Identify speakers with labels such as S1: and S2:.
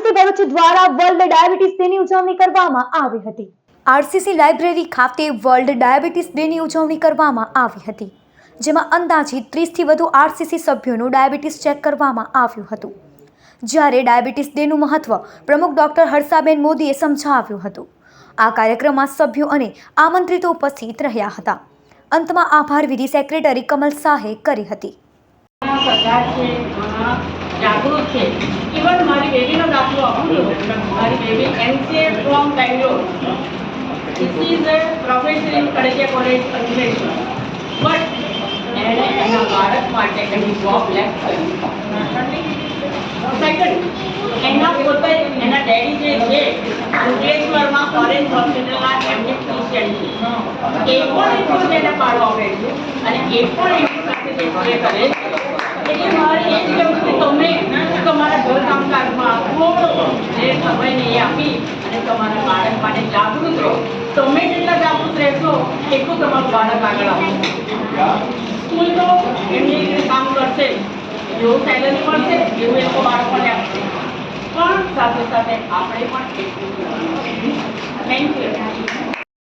S1: RCC Bharuch દ્વારા world diabetes ડેની ઉજવણી કરવામાં આવી હતી. આરસીસી લાઇબ્રેરી ખાતે વર્લ્ડ ડાયાબિટીસ ડેની ઉજવણી કરવામાં આવી હતી જેમાં અંદાજિત ત્રીસથી વધુ આરસીસી સભ્યોનું ડાયાબિટીસ ચેક કરવામાં આવ્યું હતું. જ્યારે ડાયાબિટીસ ડેનું મહત્વ પ્રમુખ ડોક્ટર હર્ષાબેન મોદીએ સમજાવ્યું હતું. આ કાર્યક્રમમાં સભ્યો અને આમંત્રિતો ઉપસ્થિત રહ્યા હતા. અંતમાં આભાર વિધિ સેક્રેટરી કમલ શાહે કરી હતી.
S2: છે. ઇવન મારી બેબીનો દાખલો આપું મારી baby MCA from Bangalore it is a professor in Kadakiya college Ankleshwar but એણે એના બાળક માટે એની જોબ લેફ્ટ કરી. સેકન્ડ એના પોતે, એના ડેડી જે છે, અંકલેશ્વરમાં ફોરેન હોસ્પિટલના એમની પેશન્ટ છે. એ પણ એટલું જ એને પાડો આપે છે. અને એ પણ એની સાથે જે કરે એટલે મારે એ જ કહેવું કે તમે આપી અને તમારા બાળક માટે જાગૃત રહો. તમે જેટલા જાગૃત રહેશો, એટલું તમારું બાળક આગળ આવશે. સ્કૂલ તો એમની રીતે કામ કરશે, જેવું સેલરી મળશે, એવું એ લોકો બાળકોને આપશે. પણ સાથે સાથે આપણે પણ એટલું